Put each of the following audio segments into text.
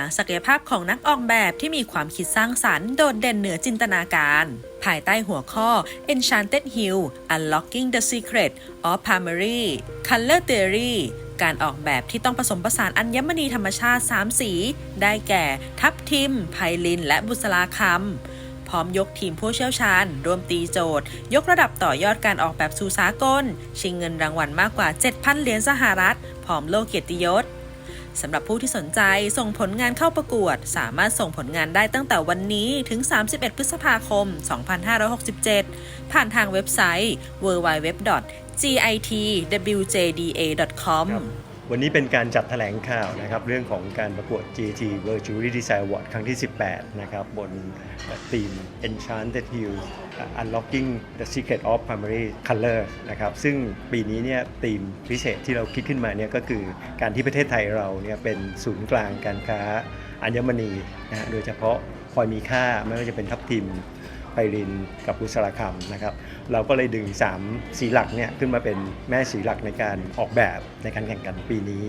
าศักยภาพของนักออกแบบที่มีความคิดสร้างสรรค์โดดเด่นเหนือจินตนาการ ภายใต้หัวข้อ Enchanted Hill Unlocking the Secret of Primary Color Theory การออกแบบที่ต้องผสมผสานอัญมณีธรรมชาติ 3 สี ได้แก่ ทับทิม ไพลิน และบุษราคำ พร้อมยกทีมผู้เชี่ยวชาญ รวมตีโจทย์ ยกระดับต่อยอดการออกแบบสู่สากล ชิงเงินรางวัลมากกว่า 7,000 เหรียญสหรัฐ พร้อมโลกเกียรติยศ สำหรับผู้ที่สนใจส่งผลงานเข้าประกวด สามารถส่งผลงานได้ตั้งแต่วันนี้ถึง 31 พฤษภาคม 2567 ผ่านทางเว็บไซต์ www.gitwjda.com วันนี้เป็นการจัดแถลงข่าวนะครับเรื่องของการประกวด GT World Jewelry Design Award ครั้งที่ 18 นะครับบนทีม Enchanted Hill Unlocking the Secret of Primary Color นะครับซึ่งปีนี้เนี่ยธีมพิเศษที่เราคิดขึ้นมาเนี่ยก็คือการที่ประเทศไทยเราเนี่ยเป็นศูนย์กลางการค้าอัญมณีนะฮะโดยเฉพาะพลอยมีค่าไม่ว่าจะเป็นทับทิม ไพรินกับบุษราคำนะครับ เราก็เลยดึง 3 สีหลักเนี่ยขึ้นมาเป็นแม่สีหลักในการออกแบบในการแข่งขันปีนี้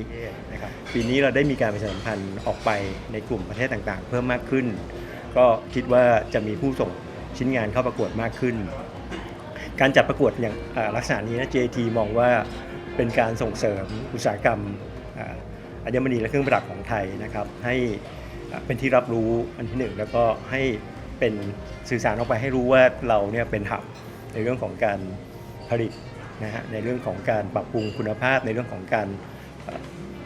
นะครับปีนี้เราได้มีการประชาสัมพันธ์ออกไปในกลุ่มประเทศต่างๆ เพิ่มมากขึ้น ก็คิดว่าจะมีผู้ส่งชิ้นงานเข้าประกวดมากขึ้น การจัดประกวดอย่างลักษณะนี้นะ JT มองว่าเป็นการส่งเสริมอุตสาหกรรมอัญมณีและเครื่องประดับของไทยนะครับให้เป็นที่รับรู้อันที่หนึ่งแล้วก็ให้ เป็นสื่อสารออกไปให้รู้ว่าเราเนี่ยเป็นหับในเรื่องของการผลิตนะฮะในเรื่องของการปรับปรุงคุณภาพ ในเรื่องของการ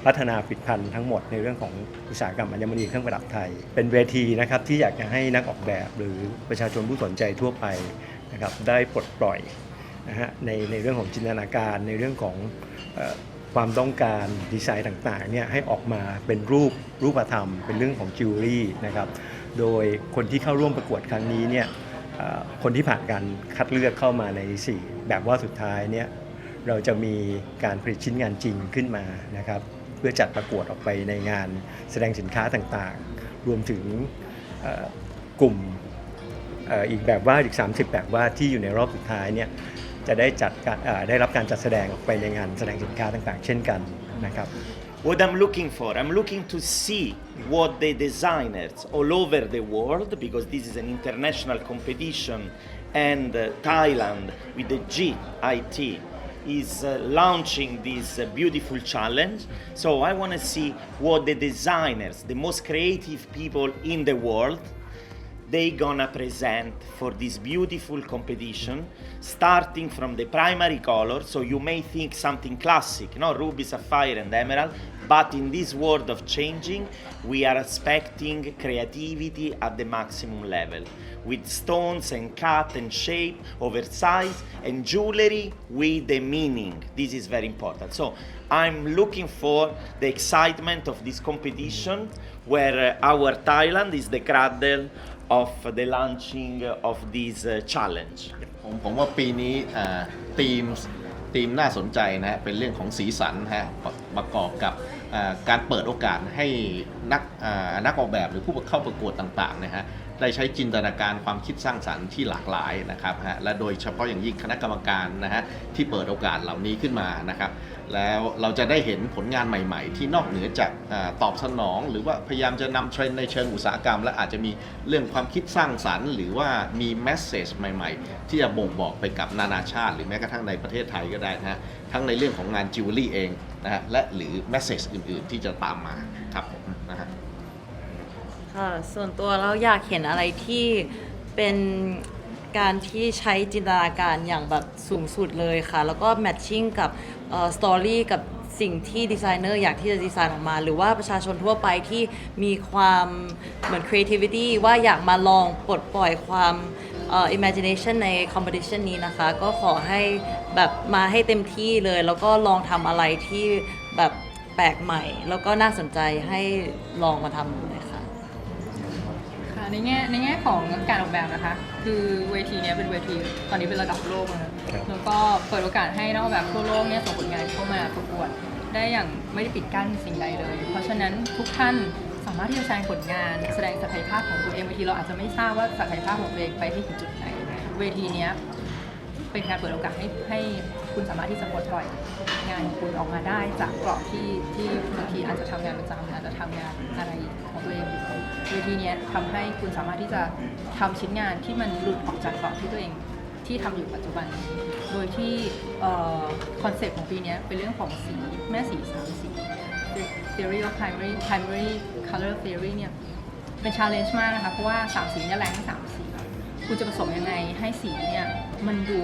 พัฒนาผลิตภัณฑ์ทั้งหมดในเรื่องของอุตสาหกรรมอัญมณีเครื่องประดับไทย เป็นเวทีนะครับที่อยากจะให้นักออกแบบหรือประชาชนผู้สนใจทั่วไปนะครับได้ปลดปล่อยนะฮะในในเรื่องของจินตนาการ ในเรื่องของอความต้องการดีไซน์ต่างๆเนี่ยให้ออกมาเป็นรูปรูปธรรม เป็นเรื่องของจิวเวลรี่นะครับ โดยคนที่เข้าร่วมประกวดครั้งนี้เนี่ยคนที่ผ่านการคัดเลือกเข้ามาใน 4 แบบว่าสุดท้ายเนี่ยเราจะมีการผลิตชิ้นงานจริงขึ้นมานะครับ เพื่อจัดประกวดออกไปในงานแสดงสินค้าต่างๆ รวมถึงกลุ่มอีกแบบว่าอีก 30 แบบว่าที่อยู่ในรอบสุดท้ายเนี่ยจะได้จัดได้รับการจัดแสดงออกไปในงานแสดงสินค้าต่างๆ เช่นกันนะครับ What I'm looking for, I'm looking to see what the designers all over the world, because this is an international competition, and uh, Thailand with the GIT is uh, launching this uh, beautiful challenge. So I want to see what the designers, the most creative people in the world, they gonna present for this beautiful competition starting from the primary color. So you may think something classic no? Ruby sapphire and emerald but in this world of changing we are expecting creativity at the maximum level with stones and cut and shape oversize and jewelry with the meaning this is very important so i'm looking for the excitement of this competition where uh, our thailand is the cradle of the launching of this uh, challenge. ผมผมว่าปีนี้ทีม ธีมน่าสนใจนะฮะเป็นเรื่องของสีสันฮะประกอบกับการเปิดโอกาสให้นักนักออกแบบหรือผู้เข้าประกวดต่างๆนะฮะ ได้ใช้จินตนาการความคิดสร้างสรรค์ที่หลากหลายนะครับฮะและโดยเฉพาะอย่างยิ่งคณะกรรมการนะฮะที่เปิดโอกาสเหล่านี้ขึ้นมานะครับ แล้วเราจะได้เห็นผลงานใหม่ ๆ ที่นอกเหนือจากอตอบสนอง หรือว่าพยายามจะนำเทรนด์ในเชิงอุตสาหกรรม และอาจจะมีเรื่องความคิดสร้างสรรค์ หรือว่ามีแมสเซจใหม่ ๆ ที่จะบ่งบอกไปกับนานาชาติ หรือแม้กระทั่งในประเทศไทยก็ได้นะฮะทั้งในเรื่องของงานจิวเวลรี่เองนะฮะและหรือแมสเซจอื่น ๆ ที่จะตามมาครับผมนะฮะ ค่ะส่วนตัวเราอยากเห็นอะไรที่เป็นการที่ใช้จินตนาการอย่างแบบสูงสุดเลยค่ะ แล้วก็แมทชิ่งกับสตอรี่กับสิ่งที่ดีไซเนอร์อยากที่จะดีไซน์ออกมา หรือว่าประชาชนทั่วไปที่มีความเหมือน creativity ว่าอยากมาลองปลดปล่อยความ imagination ใน competition นี้นะคะ ก็ขอให้แบบมาให้เต็มที่เลย แล้วก็ลองทำอะไรที่แบบแปลกใหม่ แล้วก็น่าสนใจให้ลองมาทำ ในแง่ในแง่ของการออกแบบนะคะ คือเวทีเนี้ยเป็นเวทีตอนนี้เป็นระดับโลกแล้วนะครับแล้วก็เปิดโอกาสให้นักออกแบบทั่วโลกเนี่ยส่งผลงานเข้ามาประกวด ได้อย่างไม่ได้ปิดกั้นสิ่งใดเลย เพราะฉะนั้นทุกท่านสามารถที่จะแสดงผลงาน แสดงศักยภาพของตัวเองบางทีเราอาจจะไม่ทราบว่าศักยภาพของตัวเองไปที่ถึงจุดไหน เวทีเนี้ยเป็นการเปิดโอกาสให้ให้คุณสามารถที่จะปลดปล่อยงานของคุณออกมาได้จากกรอบที่ที่บางทีอาจจะทำงานประจำอาจจะทำงานอะไรของตัวเองอยู่ เวทีนี้ทำให้คุณสามารถที่จะทำชิ้นงานที่มันหลุดออกจากกรอบที่ตัวเองที่ทำอยู่ปัจจุบัน โดยที่คอนเซปต์ของปีนี้เป็นเรื่องของสีแม่สีสามสี theory of primary primary color theory เนี่ยเป็น challenge มากนะคะ เพราะว่าสามสีเนี่ยแรงทั้งสามสี คุณจะผสมยังไงให้สีเนี่ยมันดู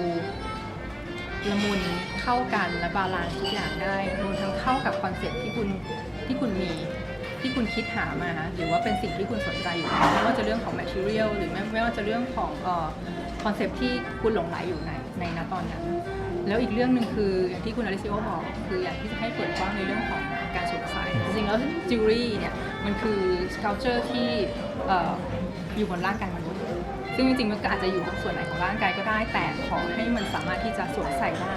ละมุนเข้ากันและบาลานซ์ทุกอย่างได้รวมทั้งเข้ากับคอนเซ็ปต์ที่คุณที่คุณมี ที่คุณคิดหามาหรือว่าเป็นสิ่งที่คุณสนใจอยู่ไม่ว่าจะเรื่องของ material หรือไม่ไม่ว่าจะเรื่องของคอนเซปต์ที่คุณหลงไหลอยู่ในในณตอนนั้น แล้วอีกเรื่องหนึ่งคืออย่างที่คุณอลิซิโอบอก คืออยากที่จะให้เปิดกว้างในเรื่องของการสวมใส่จริงๆแล้วจิวเวลรี่เนี่ยมันคือ sculpture ที่ออยู่บนร่างกายมนุษย์ซึ่งจริงๆมันก็อาจจะอยู่ส่วนไหนของร่างกายก็ได้ แต่ขอให้มันสามารถที่จะสวมใส่ได้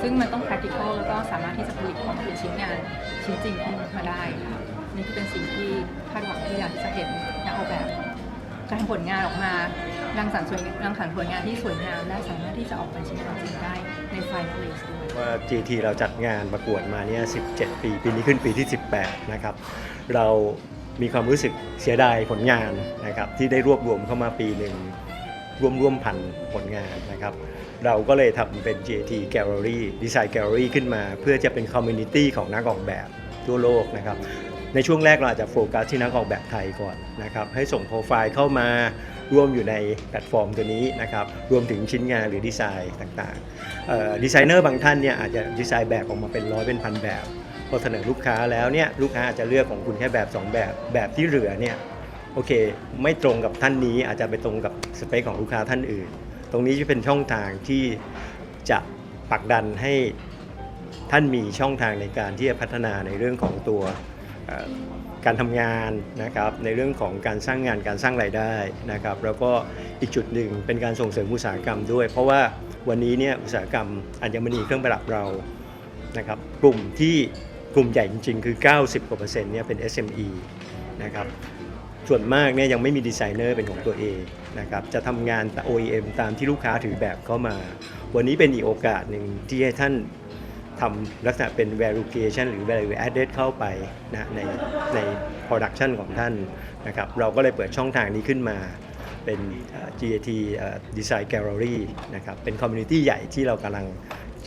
ซึ่งมันต้อง practical แล้วก็สามารถที่จะผลิตออกมาเป็นชิ้นงานชิ้นจริงขึ้นมาได้ค่ะ นี่คือเป็นสิ่งที่คาดหวังที่อยากจะเห็นนักออกแบบการผลงานออกมารังสรรค์สวยรังสรรค์ผลงานที่สวยงามและสามารถที่จะออกเป็นชิ้นงานจริงได้ในไฟล์เพลสด้วยว่า GT เราจัดงานประกวดมาเนี่ย 17 ปี ปีนี้ขึ้นปีที่ 18 นะครับ เรามีความรู้สึกเสียดายผลงานนะครับที่ได้รวบรวมเข้ามาปีหนึ่งร่วมร่วมพันผลงานนะครับ เราก็เลยทำเป็น GT Gallery Design Gallery ขึ้นมา เพื่อจะเป็นคอมมูนิตี้ของนักออกแบบทั่วโลกนะครับ ในช่วงแรกเราอาจจะโฟกัสที่นักออกแบบไทยก่อนนะครับให้ส่งโปรไฟล์เข้ามาร่วมอยู่ในแพลตฟอร์มตัวนี้นะครับรวมถึงชิ้นงานหรือดีไซน์ต่างๆดีไซเนอร์บางท่านเนี่ยอาจจะดีไซน์แบบออกมาเป็นร้อยเป็นพันแบบพอเสนอลูกค้าแล้วเนี่ยลูกค้าอาจจะเลือกของคุณแค่แบบ 2 แบบแบบที่เหลือเนี่ยโอเค ไม่ตรงกับท่านนี้อาจจะไปตรงกับสเปคของลูกค้าท่านอื่น ตรงนี้จะเป็นช่องทางที่จะผลักดันให้ท่านมีช่องทางในการที่จะพัฒนาในเรื่องของตัว การทำงานนะครับในเรื่องของการสร้างงานการสร้างรายได้นะครับแล้วก็อีกจุดหนึ่งเป็นการส่งเสริมอุตสาหกรรมด้วย เพราะว่าวันนี้เนี่ยอุตสาหกรรมอัญมณีเครื่องประดับเรานะครับกลุ่มที่กลุ่มใหญ่จริงๆ คือ 90กว่าเปอร์เซ็นต์เนี่ยเป็น SME นะครับส่วนมากเนี่ยยังไม่มีดีไซเนอร์เป็นของตัวเองนะครับจะทำงานแต่ OEM ตามที่ลูกค้าถือแบบเข้ามา วันนี้เป็นอีกโอกาสหนึ่งที่ให้ท่าน ทำลักษณะเป็น value creation หรือ value added เข้าไปนะในใน production ของท่านนะครับเราก็เลยเปิดช่องทางนี้ขึ้นมาเป็น GAT Design Gallery นะครับเป็นคอมมูนิตี้ใหญ่ที่เรากำลัง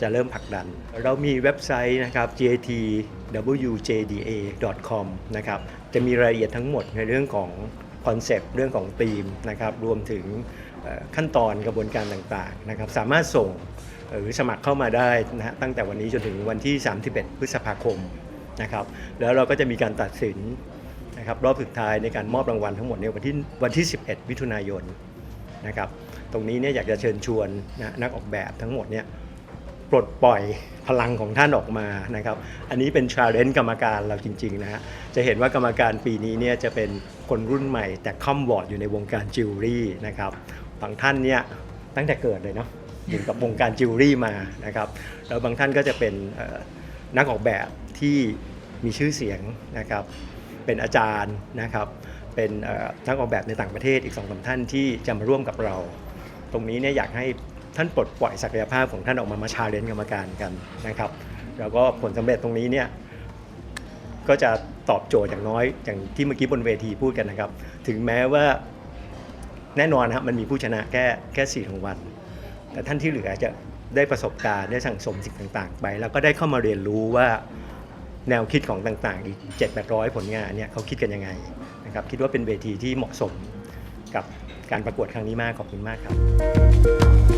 จะเริ่มผลักดัน เรามีเว็บไซต์นะครับ gatwjda.com นะครับจะมีรายละเอียดทั้งหมดในเรื่องของคอนเซปต์เรื่องของธีมนะครับรวมถึงขั้นตอนกระบวนการต่างๆนะครับสามารถส่ง หรือสมัครเข้ามาได้นะฮะตั้งแต่วันนี้จนถึงวันที่ 31 พฤษภาคมนะครับแล้วเราก็จะมีการตัดสินนะครับรอบสุดท้ายในการมอบรางวัลทั้งหมดในวันที่วันที่ 11 มิถุนายนนะครับตรงนี้เนี่ยอยากจะเชิญชวนนะนักออกแบบทั้งหมดเนี่ยปลดปล่อยพลังของท่านออกมานะครับ อันนี้เป็นชาเลนจ์กรรมการเราจริงๆนะฮะ จะเห็นว่ากรรมการปีนี้เนี่ยจะเป็นคนรุ่นใหม่แต่ค่อมวอร์ดอยู่ในวงการจิวเวลรี่นะครับ บางท่านเนี่ยตั้งแต่เกิดเลยเนาะ อยู่กับวงการจิวเวลรี่มานะครับแล้วบางท่านก็จะเป็นนักออกแบบที่มีชื่อเสียงนะครับเป็นอาจารย์นะครับเป็นนักออกแบบในต่างประเทศอีกสองสาท่านที่จะมาร่วมกับเรา ตรงนี้เนี่ยอยากให้ท่านปลดปล่อยศักยภาพของท่านออกมามาชาเลนจ์กรรมการกันนะครับแล้วก็ผลสำเร็จตรงนี้เนี่ยก็จะตอบโจทย์อย่างน้อยอย่างที่เมื่อกี้บนเวทีพูดกันนะครับ ถึงแม้ว่าแน่นอนครับมันมีผู้ชนะแค่แค่สี่รางวัล แต่ท่านที่เหลือจะได้ประสบการณ์ได้สั่งสมสิ่งต่างๆ ไป แล้วก็ได้เข้ามาเรียนรู้ว่าแนวคิดของต่างๆ อีก 7-800 ผลงานเนี่ยเขาคิดกันยังไงนะครับคิดว่าเป็นเวทีที่เหมาะสมกับการประกวดครั้งนี้มากขอบคุณมากครับ